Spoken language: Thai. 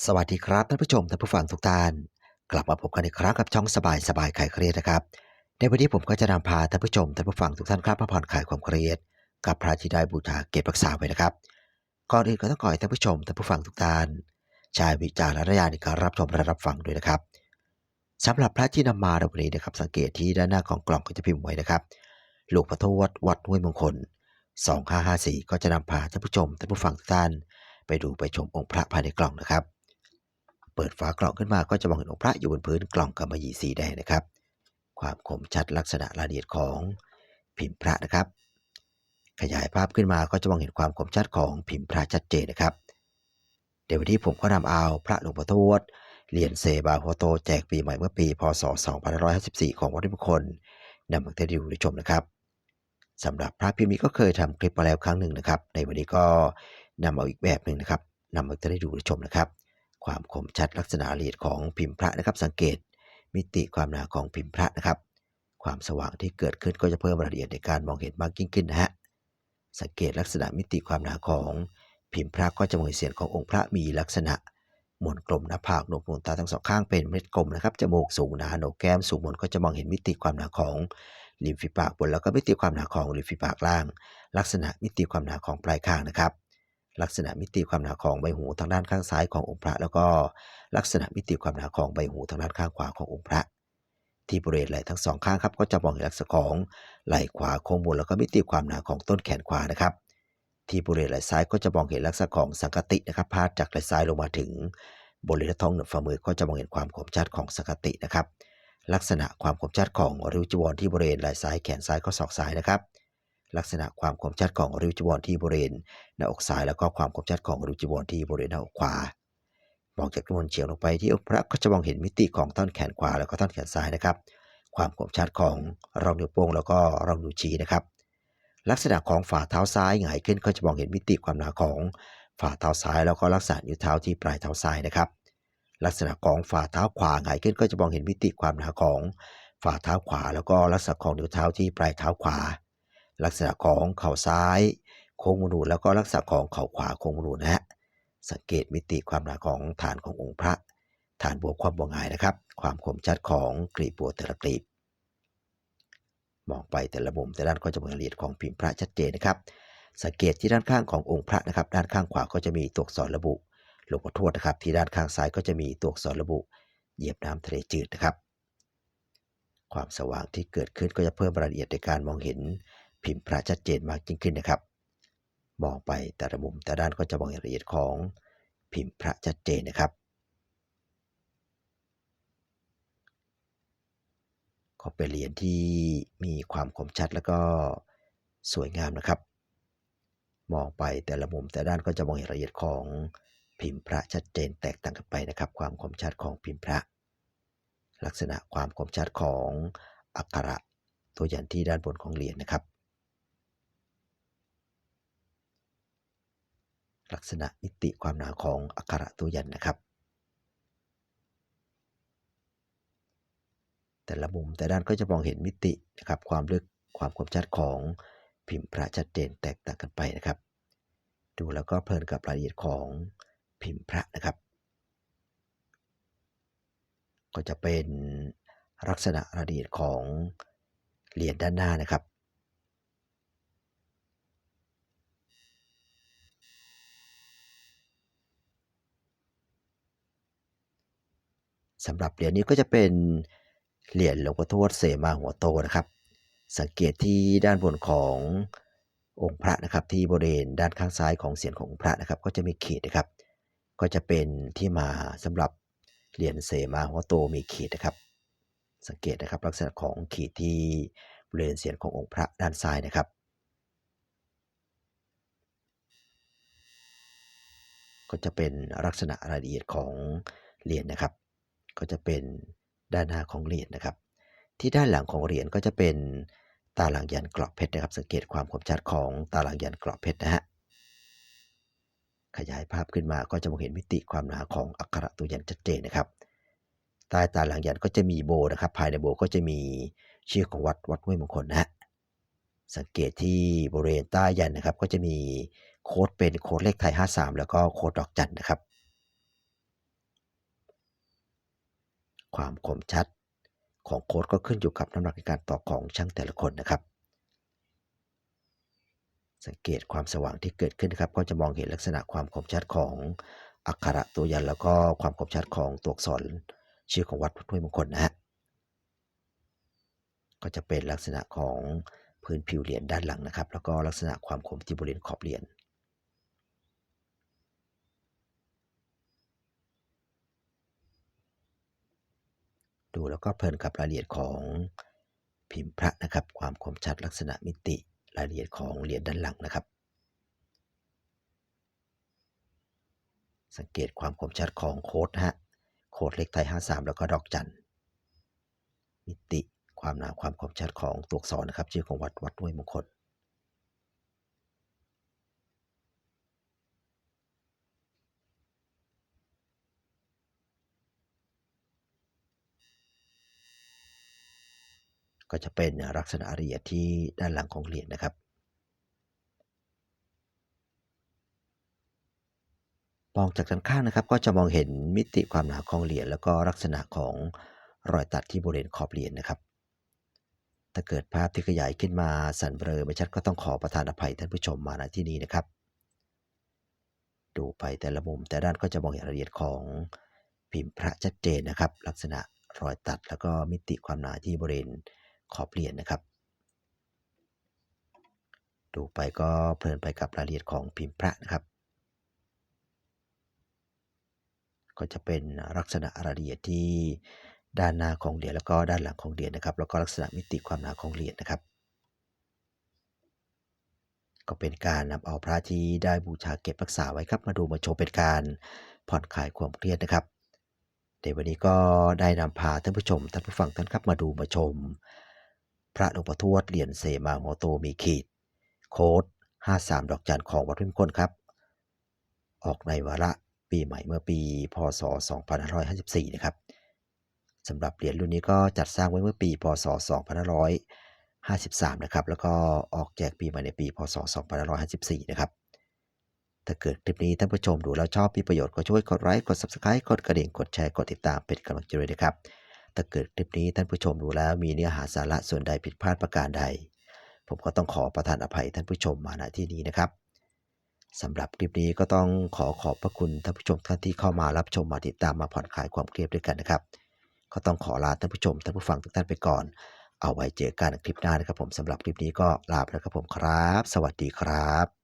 สวัสดีครับท่านผู้ชมท่านผู้ฟังทุกท่าน กลับมาพบกันอีกครั้งกับช่องสบายสบายคลายเครียดนะครับ ในวันนี้ผมก็จะนำพาท่านผู้ชมท่านผู้ฟังทุกท่านครับมาผ่อนคลายความเครียด กับพระที่ได้บูชาเก็บรักษาไว้นะครับก่อนอื่นก็ต้องขอให้ท่านผู้ชมท่านผู้ฟังทุกท่านใช้วิจารณญาณในการรับชมและรับฟังด้วยนะครับสำหรับพระที่นำมาในวันนี้นะครับ สังเกตที่ด้านหน้าของกล่องก็จะพิมพ์ไว้นะครับหลวงพ่อทวดวัดห้วยมงคล 2554 ก็จะนำพาท่านผู้ชมท่านผู้ฟังทุกท่าน ไปดูไปชมองค์พระภายในกล่องนะครับ เปิดฝากล่องขึ้นมาก็จะมองเห็นองค์พระอยู่บนพื้นกล่องกำมะหยี่สีแดงนะครับ ความคมชัดลักษณะรายละเอียดของพิมพ์พระนะครับ ขยายภาพขึ้นมาก็จะมองเห็นความคมชัดของพิมพ์พระชัดเจนนะครับ เดี๋ยววันนี้ผมก็นำเอาพระหลวงพ่อทวดเหรียญเซบาโฮโตแจกปีใหม่เมื่อปีพศ 2554 ของวัดมงคลนำมาให้ดูได้ชมนะครับสำหรับพระพิมพ์นี้ก็เคยทำคลิปมาแล้วครั้งหนึ่งนะครับ ในวันนี้ก็นำเอาอีกแบบหนึ่งนะครับนำมาให้ได้ดูได้ชมนะครับ ความคมชัดลักษณะละเอียดของพิมพ์พระนะครับ สังเกตมิติความหนาของพิมพ์พระนะครับ ความสว่างที่เกิดขึ้นก็จะเพิ่มรายละเอียดในการมองเห็นมากยิ่งขึ้นนะฮะสังเกตลักษณะมิติความหนาของพิมพ์พระก็จะมองเห็นเสียงขององค์พระมีลักษณะมนกลมหน้าผากหนกนูนตาทั้งสองข้างเป็นเม็ดกลมนะครับจมูกสูงหนาโหนกแก้มสูงบนก็จะมองเห็นมิติความหนาของริมฝีปากบนแล้วก็มิติความหนาของริมฝีปากล่าง ลักษณะมิติความหนาของปลายคางนะครับ ลักษณะมิติความหนาของใบหูทางด้านข้างซ้ายขององค์พระ แล้วก็ลักษณะมิติความหนาของใบหูทางด้านข้างขวาขององค์พระ ที่บริเวณไหล่ทั้งสองข้างครับก็จะมองเห็นลักษณะของไหล่ขวาโค้งบนแล้วก็มิติความหนาของต้นแขนขวานะครับ ที่บริเวณไหล่ซ้ายก็จะมองเห็นลักษณะของสังกตินะครับพาดจากไหล่ซ้ายลงมาถึง บริเวณท้องเหนือฝ่ามือก็จะมองเห็นความคมชัดของสังกตินะครับ ลักษณะความคมชัดของริ้วจีวรที่บริเวณไหล่ซ้ายแขนซ้ายข้อศอกซ้ายนะครับ ลักษณะความคมชัดของริ้วจีวรที่บริเวณหน้าอกซ้ายแล้วก็ความคมชัดของริ้วจีวรที่บริเวณหน้าอกขวามองจากบนเฉียงลงไปที่อกพระก็จะมองเห็นมิติของท่อนแขนขวาแล้วก็ท่อนแขนซ้ายนะครับ ความคมชัดของรองนิ้วโป้งแล้วก็รองนิ้วชี้นะครับ ลักษณะของฝ่าเท้าซ้ายหงายขึ้นก็จะมองเห็นมิติความหนาของฝ่าเท้าซ้ายแล้วก็ลักษณะนิ้วเท้าที่ปลายเท้าซ้ายนะครับ ลักษณะของฝ่าเท้าขวาหงายขึ้นก็จะมองเห็นมิติความหนาของฝ่าเท้าขวา แล้วก็ลักษณะของนิ้วเท้าที่ปลายเท้าขวา ลักษณะของเข่าซ้ายโค้งมนูแล้วก็ลักษณะของเข่าขวาโค้งมนูนะฮะสังเกตมิติความหนาของฐานขององค์พระ ฐานบวกความบวงหายนะครับ ความคมชัดของกรีบบัวแต่ละกรีบมองไปแต่ละมุมแต่ด้านก็จะมองรายละเอียดของพิมพ์พระชัดเจนนะครับ สังเกตที่ด้านข้างขององค์พระนะครับ ด้านข้างขวาก็จะมีตัวอักษรระบุหลวงพ่อทวดนะครับ ที่ด้านข้างซ้ายก็จะมีตัวอักษรระบุ เหยียบน้ำทะเลจืดนะครับ ความสว่างที่เกิดขึ้นก็จะเพิ่มรายละเอียดในการมองเห็น พิมพ์พระชัดเจนมากยิ่งขึ้นนะครับ มองไปแต่ละมุมแต่ด้านก็จะมองรายละเอียดของพิมพ์พระชัดเจนนะครับ ก็เป็นเหรียญที่มีความคมชัดแล้วก็สวยงามนะครับ มองไปแต่ละมุมแต่ด้านก็จะมองเห็นรายละเอียดของพิมพ์พระชัดเจนแตกต่างกันไปนะครับ ความคมชัดของพิมพ์พระ ลักษณะความคมชัดของอักขระตัวอยันที่ด้านบนของเหรียญนะครับ ลักษณะมิติความหนาของอักขระตัวยันนะครับ แต่ละมุมแต่ด้านก็จะมองเห็นมิตินะครับ ความลึกความคมชัดของพิมพ์พระชัดเจนแตกต่างกันไปนะครับ ดูแล้วก็เพลินกับรายละเอียดของพิมพ์พระนะครับ ก็จะเป็นลักษณะรายละเอียดของเหรียญด้านหน้านะครับ สำหรับเหรียญนี้ก็จะเป็นเหรียญหลวงพ่อทวดเสมาหัวโตนะครับ สังเกตที่ด้านบนขององค์พระนะครับที่บริเวณด้านข้างซ้ายของเสียนขององค์พระนะครับ ก็จะมีขีดนะครับ ก็จะเป็นที่มาสำหรับเหรียญเสมาหัวโตมีขีดนะครับ สังเกตนะครับลักษณะของขีดที่บริเวณเสียนขององค์พระด้านซ้ายนะครับ ก็จะเป็นลักษณะรายละเอียดของเหรียญนะครับ ก็จะเป็นด้านหน้าของเหรียญนะครับ ที่ด้านหลังของเหรียญก็จะเป็นตาหลังยันกรอบเพชรนะครับ สังเกตความคมชัดของตาหลังยันกรอบเพชรนะฮะขยายภาพขึ้นมาก็จะมองเห็นมิติความหนาของอักขระตัวยันชัดเจนนะครับใต้ตาหลังยันก็จะมีโบนะครับ ภายในโบก็จะมีชื่อของวัดวัดห้วยมงคลนะฮะสังเกตที่บริเวณใต้ยันนะครับ ก็จะมีโค้ดเป็นโค้ดเลขไทย 53 แล้วก็โค้ดดอกจันนะครับ ความคมชัดของโค้ดก็ขึ้นอยู่กับน้ำหนักในการตอกของช่างแต่ละคนนะครับ สังเกตความสว่างที่เกิดขึ้นนะครับ ก็จะมองเห็นลักษณะความคมชัดของอักขระตัวยันแล้วก็ความคมชัดของตัวอักษรชื่อของวัดพุทธมงคลนะฮะก็จะเป็นลักษณะของพื้นผิวเหรียญด้านหลังนะครับ แล้วก็ลักษณะความคมที่บริเวณขอบเหรียญ ดูแล้วก็เพลินกับรายละเอียดของพิมพ์พระนะครับ ความคมชัดลักษณะมิติรายละเอียดของเหรียญด้านหลังนะครับ สังเกตความคมชัดของโค้ดฮะโค้ดเลขไทย 53 แล้วก็ดอกจันมิติความหนาความคมชัดของตัวอักษรนะครับ ชื่อของวัดวัดห้วยมงคล ก็จะเป็นลักษณะละเอียดที่ด้านหลังของเหรียญนะครับมองจากด้านข้างนะครับ ก็จะมองเห็นมิติความหนาของเหรียญแล้วก็ลักษณะของรอยตัดที่บริเวณขอบเหรียญนะครับ ถ้าเกิดภาพที่ขยายขึ้นมาสั่นเบลอไม่ชัดก็ต้องขอประทานอภัยท่านผู้ชมมาณที่นี้นะครับ ดูไปแต่ละมุมแต่ด้านก็จะมองเห็นรายละเอียดของพิมพ์พระชัดเจนนะครับ ลักษณะรอยตัดแล้วก็มิติความหนาที่บริเวณ ขอบเหรียญนะครับ ดูไปก็เพลินไปกับรายละเอียดของพิมพ์พระนะครับ ก็จะเป็นลักษณะรายละเอียดที่ด้านหน้าของเหรียญแล้วก็ด้านหลังของเหรียญนะครับ แล้วก็ลักษณะมิติความหนาของเหรียญนะครับ ก็เป็นการนำเอาพระที่ได้บูชาเก็บรักษาไว้ครับ มาดูมาโชว์เป็นการผ่อนคลายความเครียดนะครับในวันนี้ก็ได้นำพาท่านผู้ชมท่านผู้ฟังท่านครับมาดูมาชม พระหลวงพ่อทวดเหรียญเซมาโมโตมีขีด โค้ด 53 ดอกจันของวัดพิมพ์คนครับ ออกในวาระปีใหม่เมื่อปี พศ 2554 นะครับสำหรับเหรียญรุ่นนี้ก็จัดสร้างไว้เมื่อปี พศ 2553 นะครับ แล้วก็ออกแจกปีใหม่ในปี พศ 2554 นะครับ ถ้าเกิดคลิปนี้ท่านผู้ชมดูแล้วชอบมีประโยชน์ก็ช่วยกดไลค์ กด Subscribe กดกระดิ่ง กดแชร์ กดติดตามเป็นกำลังใจด้วยนะครับ ถ้าเกิดคลิปนี้ท่านผู้ชมดูแล้วมีเนื้อหาสาระส่วนใดผิดพลาดประการใด ผมก็ต้องขอประทานอภัยท่านผู้ชมมาณที่นี้นะครับสำหรับคลิปนี้ก็ต้องขอขอบพระคุณท่านผู้ชมท่านที่เข้ามารับชมมาติดตามมาผ่อนคลายความเครียดด้วยกันนะครับ ก็ต้องขอลาท่านผู้ชมท่านผู้ฟังทุกท่านไปก่อน เอาไว้เจอกันในคลิปหน้านะครับผมสำหรับคลิปนี้ก็ลาไปแล้วครับผมครับ สวัสดีครับ